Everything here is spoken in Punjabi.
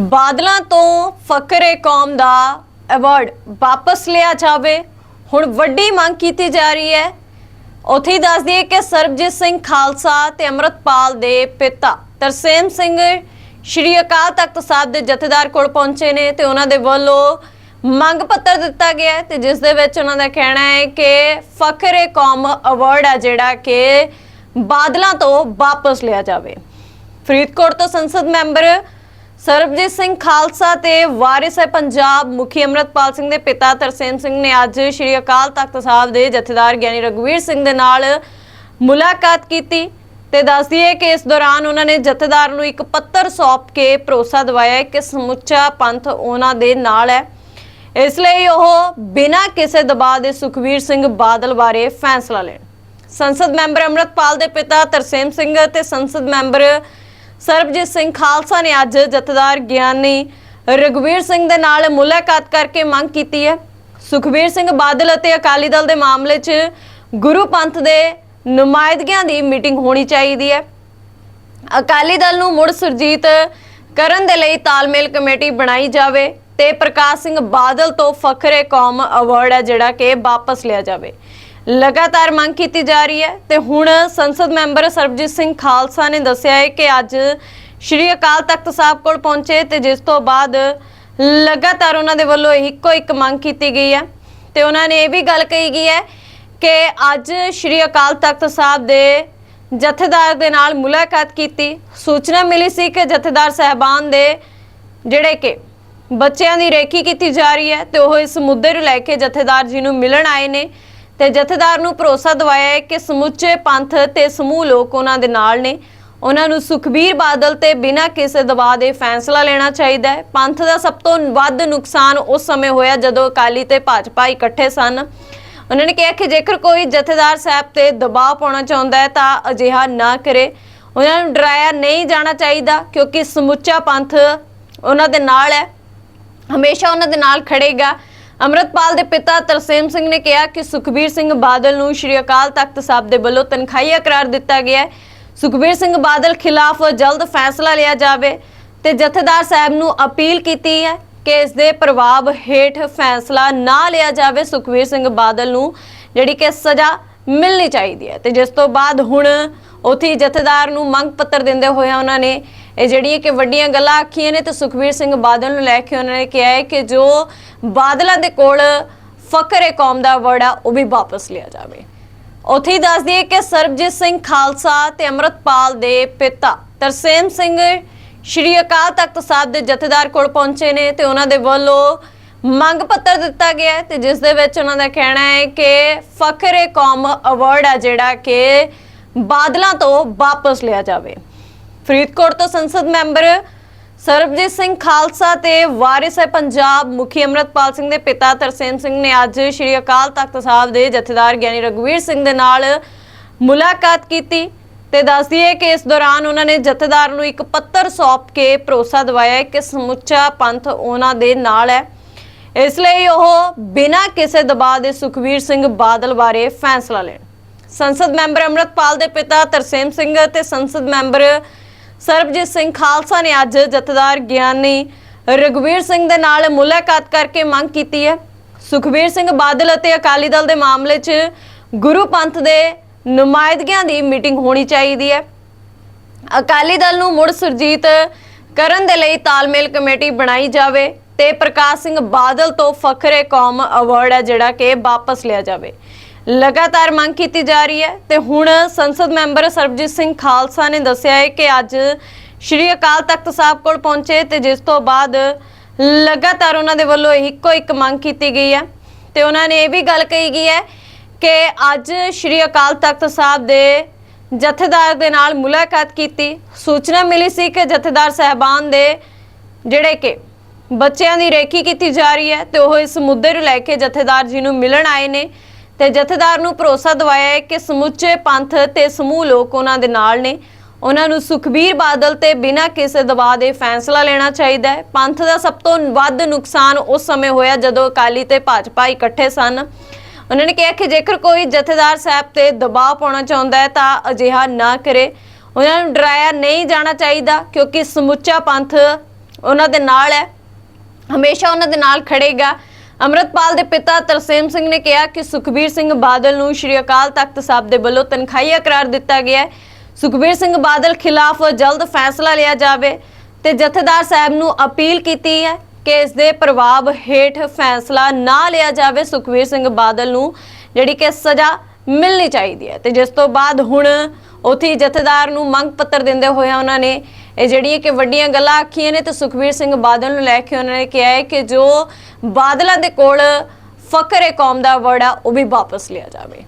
ਬਾਦਲਾਂ ਤੋਂ ਫਕਰੇ ਕੌਮ ਦਾ ਅਵਾਰਡ ਵਾਪਸ ਲਿਆ ਜਾਵੇ। ਹੁਣ ਵੱਡੀ ਮੰਗ ਕੀਤੀ ਜਾ ਰਹੀ ਹੈ। ਉੱਥੇ ਹੀ ਦੱਸ ਦਈਏ ਕਿ ਸਰਬਜੀਤ ਸਿੰਘ ਖਾਲਸਾ ਤੇ ਅੰਮ੍ਰਿਤਪਾਲ ਦੇ ਪਿਤਾ ਤਰਸੇਮ ਸਿੰਘ ਸ਼੍ਰੀ ਅਕਾਲ ਤਖਤ ਸਾਹਿਬ ਦੇ ਜਥੇਦਾਰ ਕੋਲ ਪਹੁੰਚੇ ਨੇ ਤੇ ਉਹਨਾਂ ਦੇ ਵੱਲੋਂ ਮੰਗ ਪੱਤਰ ਦਿੱਤਾ ਗਿਆ ਹੈ ਤੇ ਜਿਸ ਦੇ ਵਿੱਚ ਉਹਨਾਂ ਦਾ ਕਹਿਣਾ ਹੈ ਕਿ ਫਕਰੇ ਕੌਮ ਅਵਾਰਡ ਆ ਜਿਹੜਾ ਕਿ ਬਾਦਲਾਂ ਤੋਂ ਵਾਪਸ ਲਿਆ ਜਾਵੇ। ਫਰੀਦਕੋਟ ਤੋਂ ਸੰਸਦ ਮੈਂਬਰ ਸਰਬਜੀਤ ਸਿੰਘ ਖਾਲਸਾ ਤੇ ਵਾਰਿਸ ਹੈ ਪੰਜਾਬ ਮੁਖੀ ਅਮਰਤਪਾਲ ਸਿੰਘ ਦੇ ਪਿਤਾ ਤਰਸੇਮ ਸਿੰਘ ਨੇ ਅੱਜ ਸ਼੍ਰੀ ਅਕਾਲ ਤਖਤ ਸਾਹਿਬ ਦੇ ਜਥੇਦਾਰ ਗਿਆਨੀ ਰਗਵੀਰ ਸਿੰਘ ਦੇ ਨਾਲ ਮੁਲਾਕਾਤ ਕੀਤੀ ਤੇ ਦੱਸ ਦਈਏ ਕਿ ਇਸ ਦੌਰਾਨ ਉਹਨਾਂ ਨੇ ਜਥੇਦਾਰ ਨੂੰ ਇੱਕ ਪੱਤਰ ਸੌਂਪ ਕੇ ਭਰੋਸਾ ਦਿਵਾਇਆ ਕਿ ਸਮੁੱਚਾ ਪੰਥ ਉਹਨਾਂ ਦੇ ਨਾਲ ਹੈ। ਇਸ ਲਈ ਉਹ ਬਿਨਾਂ ਕਿਸੇ ਦਬਾਅ ਦੇ ਸੁਖਵੀਰ ਸਿੰਘ ਬਾਦਲ ਬਾਰੇ ਫੈਸਲਾ ਲੈਣ। ਸੰਸਦ ਮੈਂਬਰ ਅਮਰਤਪਾਲ ਦੇ ਪਿਤਾ ਤਰਸੇਮ ਸਿੰਘ ਤੇ ਸੰਸਦ ਮੈਂਬਰ ਸਰਬਜੀਤ ਸਿੰਘ ਖਾਲਸਾ ਨੇ ਅੱਜ ਜਥੇਦਾਰ ਗਿਆਨੀ ਰਗਵੀਰ ਸਿੰਘ ਦੇ ਨਾਲ ਮੁਲਾਕਾਤ ਕਰਕੇ ਮੰਗ ਕੀਤੀ ਹੈ। ਸੁਖਵੀਰ ਸਿੰਘ ਬਾਦਲ ਅਤੇ ਅਕਾਲੀ ਦਲ ਦੇ ਮਾਮਲੇ 'ਚ ਗੁਰੂ ਪੰਥ ਦੇ ਨੁਮਾਇੰਦਗਿਆਂ ਦੀ ਮੀਟਿੰਗ ਹੋਣੀ ਚਾਹੀਦੀ ਹੈ। ਅਕਾਲੀ ਦਲ ਨੂੰ ਮੁੜ ਸੁਰਜੀਤ ਕਰਨ ਦੇ ਲਈ ਤਾਲਮੇਲ ਕਮੇਟੀ ਬਣਾਈ ਜਾਵੇ ਤੇ ਪ੍ਰਕਾਸ਼ ਸਿੰਘ ਬਾਦਲ ਤੋਂ ਫਖਰੇ ਕੌਮ ਅਵਾਰਡ ਹੈ ਜਿਹੜਾ ਕਿ ਵਾਪਸ ਲਿਆ ਜਾਵੇ। ਲਗਾਤਾਰ ਮੰਗ ਕੀਤੀ ਜਾ ਰਹੀ ਹੈ ਤੇ ਹੁਣ ਸੰਸਦ ਮੈਂਬਰ ਸਰਬਜੀਤ ਸਿੰਘ ਖਾਲਸਾ ਨੇ ਦੱਸਿਆ ਹੈ ਕਿ ਅੱਜ ਸ਼੍ਰੀ ਅਕਾਲ ਤਖਤ ਸਾਹਿਬ ਕੋਲ ਪਹੁੰਚੇ ਤੇ ਜਿਸ ਤੋਂ ਬਾਅਦ ਲਗਾਤਾਰ ਉਹਨਾਂ ਦੇ ਵੱਲੋਂ ਇੱਕੋ ਇੱਕ ਮੰਗ ਕੀਤੀ ਗਈ ਹੈ। ਤੇ ਉਹਨਾਂ ਨੇ ਇਹ ਵੀ ਗੱਲ ਕਹੀ ਗਈ ਹੈ ਕਿ ਅੱਜ ਸ਼੍ਰੀ ਅਕਾਲ ਤਖਤ ਸਾਹਿਬ ਦੇ ਜਥੇਦਾਰ ਦੇ ਨਾਲ ਮੁਲਾਕਾਤ ਕੀਤੀ। ਸੂਚਨਾ ਮਿਲੀ ਸੀ ਕਿ ਜਥੇਦਾਰ ਸਹਿਬਾਨ ਦੇ ਜਿਹੜੇ ਕਿ ਬੱਚਿਆਂ ਦੀ ਰੇਖੀ ਕੀਤੀ ਜਾ ਰਹੀ ਹੈ ਤੇ ਉਹ ਇਸ ਮੁੱਦੇ ਨੂੰ ਲੈ ਕੇ ਜਥੇਦਾਰ ਜੀ ਨੂੰ ਮਿਲਣ ਆਏ ਨੇ। ਤੇ ਜਥੇਦਾਰ ਨੂੰ ਭਰੋਸਾ ਦਿਵਾਇਆ ਹੈ ਕਿ ਸਮੁੱਚੇ ਪੰਥ ਤੇ ਸਮੂਹ ਲੋਕ ਉਹਨਾਂ ਦੇ ਨਾਲ ਨੇ। ਉਹਨਾਂ ਨੂੰ ਸੁਖਬੀਰ ਬਾਦਲ ਤੇ ਬਿਨਾਂ ਕਿਸੇ ਦਬਾਅ ਦੇ ਫੈਸਲਾ ਲੈਣਾ ਚਾਹੀਦਾ ਹੈ। ਪੰਥ ਦਾ ਸਭ ਤੋਂ ਵੱਧ ਨੁਕਸਾਨ ਉਸ ਸਮੇਂ ਹੋਇਆ ਜਦੋਂ ਅਕਾਲੀ ਤੇ ਭਾਜਪਾ ਇਕੱਠੇ ਸਨ। ਉਹਨਾਂ ਨੇ ਕਿਹਾ ਕਿ ਜੇਕਰ ਕੋਈ ਜਥੇਦਾਰ ਸਾਹਿਬ ਤੇ ਦਬਾਅ ਪਾਉਣਾ ਚਾਹੁੰਦਾ ਹੈ ਤਾਂ ਅਜਿਹਾ ਨਾ ਕਰੇ। ਉਹਨਾਂ ਨੂੰ ਡਰਾਇਆ ਨਹੀਂ ਜਾਣਾ ਚਾਹੀਦਾ ਕਿਉਂਕਿ ਸਮੁੱਚਾ ਪੰਥ ਉਹਨਾਂ ਦੇ ਨਾਲ ਹੈ। ਹਮੇਸ਼ਾ ਉਹਨਾਂ ਦੇ ਨਾਲ ਖੜੇਗਾ। ਅਮਰਤਪਾਲ ਦੇ ਪਿਤਾ ਤਰਸੇਮ ਸਿੰਘ ਨੇ ਕਿਹਾ ਕਿ ਸੁਖਬੀਰ ਸਿੰਘ ਬਾਦਲ ਨੂੰ ਸ਼੍ਰੀ ਅਕਾਲ ਤਖਤ ਸਾਹਿਬ ਦੇ ਵੱਲੋਂ ਤਨਖਾਹੀਆ ਕਰਾਰ ਦਿੱਤਾ ਗਿਆ ਹੈ। ਸੁਖਬੀਰ ਸਿੰਘ ਬਾਦਲ ਖਿਲਾਫ ਜਲਦ ਫੈਸਲਾ ਲਿਆ ਜਾਵੇ ਤੇ ਜਥੇਦਾਰ ਸਾਹਿਬ ਨੂੰ ਅਪੀਲ ਕੀਤੀ ਹੈ ਕਿ ਇਸ ਦੇ ਪ੍ਰਭਾਵ ਹੇਠ ਫੈਸਲਾ ਨਾ ਲਿਆ ਜਾਵੇ। ਸੁਖਬੀਰ ਸਿੰਘ ਬਾਦਲ ਨੂੰ ਜਿਹੜੀ ਕਿ ਸਜ਼ਾ ਮਿਲਣੀ ਚਾਹੀਦੀ ਹੈ ਤੇ ਜਿਸ ਤੋਂ ਬਾਅਦ ਹੁਣ ਉੱਥੇ ਜਥੇਦਾਰ ਨੂੰ ਮੰਗ ਪੱਤਰ ਦਿੰਦੇ ਹੋਏ ਉਹਨਾਂ ਨੇ ਇਹ ਜਿਹੜੀ ਕਿ ਵੱਡੀਆਂ ਗੱਲਾਂ ਆਖੀਆਂ ਨੇ ਤੇ ਸੁਖਬੀਰ ਸਿੰਘ ਬਾਦਲ ਨੂੰ ਲੈ ਕੇ ਉਹਨਾਂ ਨੇ ਕਿਹਾ ਹੈ ਕਿ ਜੋ ਬਾਦਲਾਂ ਦੇ ਕੋਲ ਫਕਰ ਫਕਰੇ ਕੌਮ ਦਾ ਵਰਡ ਆ, ਉਹ ਵੀ ਵਾਪਸ ਲਿਆ ਜਾਵੇ। ਉੱਥੇ ਹੀ ਦੱਸ ਦਈਏ ਕਿ ਸਰਬਜੀਤ ਸਿੰਘ ਖਾਲਸਾ ਤੇ ਅੰਮ੍ਰਿਤਪਾਲ ਦੇ ਪਿਤਾ ਤਰਸੇਮ ਸਿੰਘ ਸ਼੍ਰੀ ਅਕਾਲ ਤਖਤ ਸਾਹਿਬ ਦੇ ਜਥੇਦਾਰ ਕੋਲ ਪਹੁੰਚੇ ਨੇ ਤੇ ਉਹਨਾਂ ਦੇ ਵੱਲੋਂ ਮੰਗ ਪੱਤਰ ਦਿੱਤਾ ਗਿਆ ਹੈ ਤੇ ਜਿਸ ਦੇ ਵਿੱਚ ਉਹਨਾਂ ਦਾ ਕਹਿਣਾ ਹੈ ਕਿ ਫਖਰੇ ਕੌਮ ਅਵਾਰਡ ਆ ਜਿਹੜਾ ਕਿ ਬਾਦਲਾਂ ਤੋਂ ਵਾਪਸ ਲਿਆ ਜਾਵੇ। ਫਰੀਦਕੋਟ ਤੋਂ ਸੰਸਦ ਮੈਂਬਰ ਸਰਬਜੀਤ ਸਿੰਘ ਖਾਲਸਾ ਤੇ ਵਾਰਿਸ ਹੈ ਪੰਜਾਬ ਮੁਖੀ ਅਮਰਤਪਾਲ ਸਿੰਘ ਦੇ ਪਿਤਾ ਤਰਸੇਮ ਸਿੰਘ ਨੇ ਅੱਜ ਸ਼੍ਰੀ ਅਕਾਲ ਤਖਤ ਸਾਹਿਬ ਦੇ ਜਥੇਦਾਰ ਗਿਆਨੀ ਰਗਵੀਰ ਸਿੰਘ ਦੇ ਨਾਲ ਮੁਲਾਕਾਤ ਕੀਤੀ ਤੇ ਦੱਸ ਦਈਏ ਕਿ ਇਸ ਦੌਰਾਨ ਉਹਨਾਂ ਨੇ ਜਥੇਦਾਰ ਨੂੰ ਇੱਕ ਪੱਤਰ ਸੌਂਪ ਕੇ ਭਰੋਸਾ ਦਿਵਾਇਆ ਕਿ ਸਮੁੱਚਾ ਪੰਥ ਉਹਨਾਂ ਦੇ ਨਾਲ ਹੈ। ਇਸ ਲਈ ਉਹ ਬਿਨਾਂ ਕਿਸੇ ਦਬਾਅ ਦੇ ਸੁਖਵੀਰ ਸਿੰਘ ਬਾਦਲ ਬਾਰੇ ਫੈਸਲਾ ਲੈਣ। ਸੰਸਦ ਮੈਂਬਰ ਅਮਰਤਪਾਲ ਦੇ ਪਿਤਾ ਤਰਸੇਮ ਸਿੰਘ ਤੇ ਸੰਸਦ ਮੈਂਬਰ ਸਰਬਜੀਤ ਸਿੰਘ ਖਾਲਸਾ ਨੇ ਅੱਜ ਜਥੇਦਾਰ ਗਿਆਨੀ ਰਗਵੀਰ ਸਿੰਘ ਦੇ ਨਾਲ ਮੁਲਾਕਾਤ ਕਰਕੇ ਮੰਗ ਕੀਤੀ ਹੈ। ਸੁਖਵੀਰ ਸਿੰਘ ਬਾਦਲ ਅਤੇ ਅਕਾਲੀ ਦਲ ਦੇ ਮਾਮਲੇ 'ਚ ਗੁਰੂ ਪੰਥ ਦੇ ਨੁਮਾਇੰਦਗਿਆਂ ਦੀ ਮੀਟਿੰਗ ਹੋਣੀ ਚਾਹੀਦੀ ਹੈ। ਅਕਾਲੀ ਦਲ ਨੂੰ ਮੁੜ ਸੁਰਜੀਤ ਕਰਨ ਦੇ ਲਈ ਤਾਲਮੇਲ ਕਮੇਟੀ ਬਣਾਈ ਜਾਵੇ ਤੇ ਪ੍ਰਕਾਸ਼ ਸਿੰਘ ਬਾਦਲ ਤੋਂ ਫਖਰੇ ਕੌਮ ਅਵਾਰਡ ਹੈ ਜਿਹੜਾ ਕਿ ਵਾਪਸ ਲਿਆ ਜਾਵੇ। ਲਗਾਤਾਰ ਮੰਗ ਕੀਤੀ ਜਾ ਰਹੀ ਹੈ ਤੇ ਹੁਣ ਸੰਸਦ ਮੈਂਬਰ ਸਰਬਜੀਤ ਸਿੰਘ ਖਾਲਸਾ ਨੇ ਦੱਸਿਆ ਹੈ ਕਿ ਅੱਜ ਸ਼੍ਰੀ ਅਕਾਲ ਤਖਤ ਸਾਹਿਬ ਕੋਲ ਪਹੁੰਚੇ ਤੇ ਜਿਸ ਤੋਂ ਬਾਅਦ ਲਗਾਤਾਰ ਉਹਨਾਂ ਦੇ ਵੱਲੋਂ ਇੱਕੋ ਇੱਕ ਮੰਗ ਕੀਤੀ ਗਈ ਹੈ। ਤੇ ਉਹਨਾਂ ਨੇ ਇਹ ਵੀ ਗੱਲ ਕਹੀ ਗਈ ਹੈ ਕਿ ਅੱਜ ਸ਼੍ਰੀ ਅਕਾਲ ਤਖਤ ਸਾਹਿਬ ਦੇ ਜਥੇਦਾਰ ਦੇ ਨਾਲ ਮੁਲਾਕਾਤ ਕੀਤੀ। ਸੂਚਨਾ ਮਿਲੀ ਸੀ ਕਿ ਜਥੇਦਾਰ ਸਹਿਬਾਨ ਦੇ ਜਿਹੜੇ ਕਿ ਬੱਚਿਆਂ ਦੀ ਰੇਖੀ ਕੀਤੀ ਜਾ ਰਹੀ ਹੈ ਤੇ ਉਹ ਇਸ ਮੁੱਦੇ ਨੂੰ ਲੈ ਕੇ ਜਥੇਦਾਰ ਜੀ ਨੂੰ ਮਿਲਣ ਆਏ ਨੇ। ਤੇ ਜਥੇਦਾਰ ਨੂੰ ਭਰੋਸਾ ਦਿਵਾਇਆ ਹੈ ਕਿ ਸਮੁੱਚੇ ਪੰਥ ਤੇ ਸਮੂਹ ਲੋਕ ਉਹਨਾਂ ਦੇ ਨਾਲ ਨੇ। ਉਹਨਾਂ ਨੂੰ ਸੁਖਬੀਰ ਬਾਦਲ ਤੇ ਬਿਨਾਂ ਕਿਸੇ ਦਬਾਅ ਦੇ ਫੈਸਲਾ ਲੈਣਾ ਚਾਹੀਦਾ ਹੈ। ਪੰਥ ਦਾ ਸਭ ਤੋਂ ਵੱਧ ਨੁਕਸਾਨ ਉਸ ਸਮੇਂ ਹੋਇਆ ਜਦੋਂ ਅਕਾਲੀ ਤੇ ਭਾਜਪਾ ਇਕੱਠੇ ਸਨ। ਉਹਨਾਂ ਨੇ ਕਿਹਾ ਕਿ ਜੇਕਰ ਕੋਈ ਜਥੇਦਾਰ ਸਾਹਿਬ ਤੇ ਦਬਾਅ ਪਾਉਣਾ ਚਾਹੁੰਦਾ ਹੈ ਤਾਂ ਅਜਿਹਾ ਨਾ ਕਰੇ। ਉਹਨਾਂ ਨੂੰ ਡਰਾਇਆ ਨਹੀਂ ਜਾਣਾ ਚਾਹੀਦਾ ਕਿਉਂਕਿ ਸਮੁੱਚਾ ਪੰਥ ਉਹਨਾਂ ਦੇ ਨਾਲ ਹੈ। ਹਮੇਸ਼ਾ ਉਹਨਾਂ ਦੇ ਨਾਲ ਖੜੇਗਾ। ਅਮਰਤਪਾਲ ਦੇ ਪਿਤਾ ਤਰਸੇਮ ਸਿੰਘ ਨੇ ਕਿਹਾ ਕਿ ਸੁਖਬੀਰ ਸਿੰਘ ਬਾਦਲ ਨੂੰ ਸ਼੍ਰੀ ਅਕਾਲ ਤਖਤ ਸਾਹਿਬ ਦੇ ਵੱਲੋਂ ਤਨਖਾਹੀਆ ਕਰਾਰ ਦਿੱਤਾ ਗਿਆ ਹੈ। ਸੁਖਬੀਰ ਸਿੰਘ ਬਾਦਲ ਖਿਲਾਫ ਜਲਦ ਫੈਸਲਾ ਲਿਆ ਜਾਵੇ ਤੇ ਜਥੇਦਾਰ ਸਾਹਿਬ ਨੂੰ ਅਪੀਲ ਕੀਤੀ ਹੈ ਕਿ ਇਸ ਦੇ ਪ੍ਰਭਾਵ ਹੇਠ ਫੈਸਲਾ ਨਾ ਲਿਆ ਜਾਵੇ। ਸੁਖਬੀਰ ਸਿੰਘ ਬਾਦਲ ਨੂੰ ਜਿਹੜੀ ਕਿ ਸਜ਼ਾ ਮਿਲਣੀ ਚਾਹੀਦੀ ਹੈ ਤੇ ਜਿਸ ਤੋਂ ਬਾਅਦ ਹੁਣ ਉੱਥੇ ਜਥੇਦਾਰ ਨੂੰ ਮੰਗ ਪੱਤਰ ਦਿੰਦੇ ਹੋਏ ਉਹਨਾਂ ਨੇ ਇਹ ਜਿਹੜੀ ਕਿ ਵੱਡੀਆਂ ਗੱਲਾਂ ਆਖੀਆਂ ਨੇ ਤੇ ਸੁਖਬੀਰ ਸਿੰਘ ਬਾਦਲ ਨੂੰ ਲੈ ਕੇ ਉਹਨਾਂ ਨੇ ਕਿਹਾ ਹੈ ਕਿ ਜੋ ਬਾਦਲਾਂ ਦੇ ਕੋਲ ਫਕਰ ਏ ਕੌਮ ਦਾ ਵਰਡ ਆ, ਉਹ ਵੀ ਵਾਪਸ ਲਿਆ ਜਾਵੇ।